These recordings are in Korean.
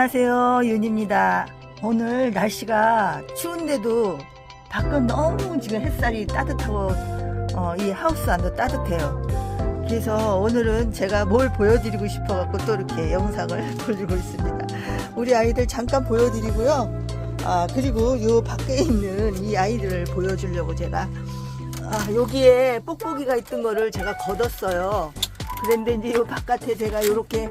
안녕하세요 윤입니다. 오늘 날씨가 추운데도 밖은 너무 지금 햇살이 따뜻하고 어, 이 하우스 안도 따뜻해요. 그래서 오늘은 제가 뭘 보여드리고 싶어 갖고 또 이렇게 영상을 돌리고 있습니다. 우리 아이들 잠깐 보여드리고요. 아 그리고 요 밖에 있는 이 아이들을 보여주려고 제가 아, 여기에 뽁뽁이가 있던 거를 제가 걷었어요. 그런데 이제 요 바깥에 제가 요렇게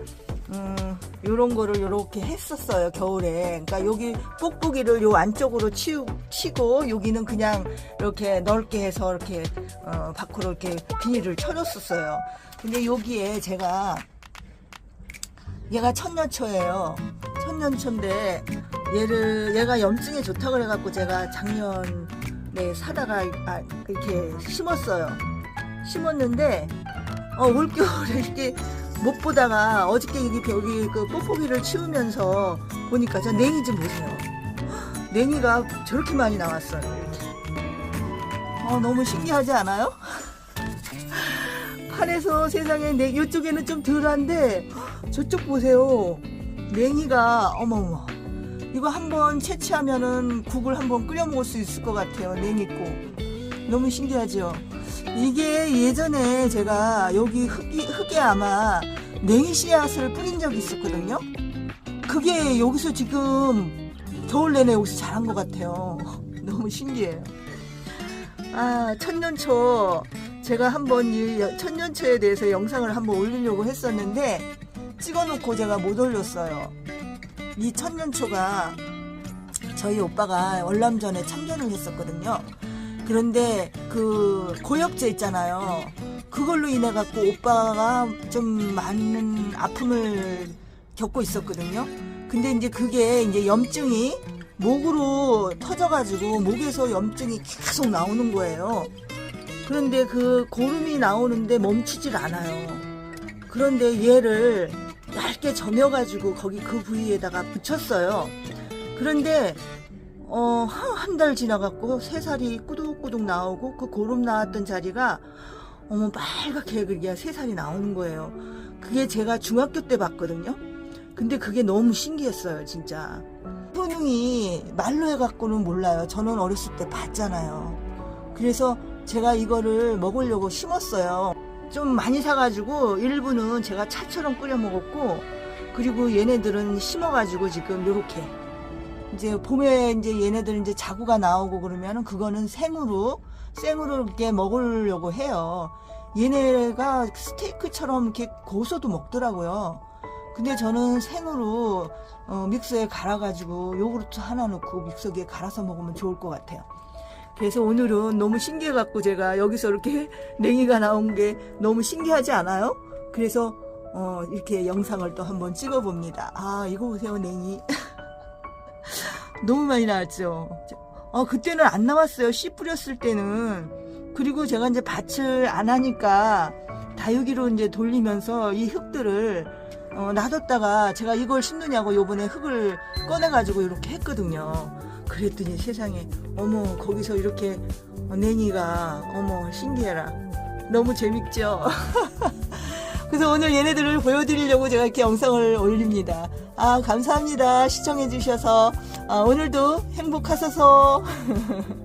음, 요런 거를 요렇게 했었어요, 겨울에. 그러니까 여기 뽁뽁이를 요 안쪽으로 치우, 치고, 여기는 그냥 이렇게 넓게 해서 이렇게, 어, 밖으로 이렇게 비닐을 쳐줬었어요. 근데 여기에 제가, 얘가 천년초예요. 천년초인데, 얘를, 얘가 염증에 좋다고 그래갖고 제가 작년에 사다가, 아, 이렇게 심었어요. 심었는데, 어, 올겨울에 이렇게 못 보다가 어저께 여기 여기 그 뽁뽁이를 치우면서 보니까 저 냉이 좀 보세요. 냉이가 저렇게 많이 나왔어요. 어, 너무 신기하지 않아요? 판에서 세상에 냉 이쪽에는 좀 덜한데 저쪽 보세요. 냉이가 어머머. 이거 한번 채취하면은 국을 한번 끓여 먹을 수 있을 것 같아요. 냉이국. 너무 신기하죠? 이게 예전에 제가 여기 흙이, 흙에 아마 냉이 씨앗을 뿌린 적이 있었거든요. 그게 여기서 지금 겨울 내내 여기서 자란 것 같아요. 너무 신기해요. 아, 천년초. 제가 한번 이 천년초에 대해서 영상을 한번 올리려고 했었는데 찍어놓고 제가 못 올렸어요. 이 천년초가 저희 오빠가 월남전에 참전을 했었거든요. 그런데 그 고엽제 있잖아요. 그걸로 인해 갖고 오빠가 좀 많은 아픔을 겪고 있었거든요. 근데 이제 그게 이제 염증이 목으로 터져가지고 목에서 염증이 계속 나오는 거예요. 그런데 그 고름이 나오는데 멈추질 않아요. 그런데 얘를 얇게 점여가지고 거기 그 부위에다가 붙였어요. 그런데 어, 한 달 지나갖고 새 살이 꾸 둑꾸둑 나오고 그 고름 나왔던 자리가 어머 빨갛게 그게 새 살이 나오는 거예요. 그게 제가 중학교 때 봤거든요. 근데 그게 너무 신기했어요, 진짜. 효능이 말로 해갖고는 몰라요. 저는 어렸을 때 봤잖아요. 그래서 제가 이거를 먹으려고 심었어요. 좀 많이 사가지고 일부는 제가 차처럼 끓여 먹었고 그리고 얘네들은 심어가지고 지금 요렇게 이제 봄에 이제 얘네들 이제 자구가 나오고 그러면은 그거는 생으로 생으로 이렇게 먹으려고 해요. 얘네가 스테이크처럼 이렇게 고소도 먹더라고요. 근데 저는 생으로 어, 믹서에 갈아가지고 요구르트 하나 넣고 믹서기에 갈아서 먹으면 좋을 것 같아요. 그래서 오늘은 너무 신기해갖고 제가 여기서 이렇게 냉이가 나온 게 너무 신기하지 않아요? 그래서 어, 이렇게 영상을 또 한번 찍어봅니다. 아 이거 보세요 냉이. 너무 많이 나왔죠. 어, 그때는 안 나왔어요. 씨 뿌렸을 때는. 그리고 제가 이제 밭을 안 하니까 다육이로 이제 돌리면서 이 흙들을 어, 놔뒀다가 제가 이걸 심느냐고 요번에 흙을 꺼내가지고 이렇게 했거든요. 그랬더니 세상에, 어머, 거기서 이렇게 어, 냉이가, 어머, 신기해라. 너무 재밌죠? 그래서 오늘 얘네들을 보여드리려고 제가 이렇게 영상을 올립니다. 아, 감사합니다. 시청해주셔서. 아, 오늘도 행복하소서.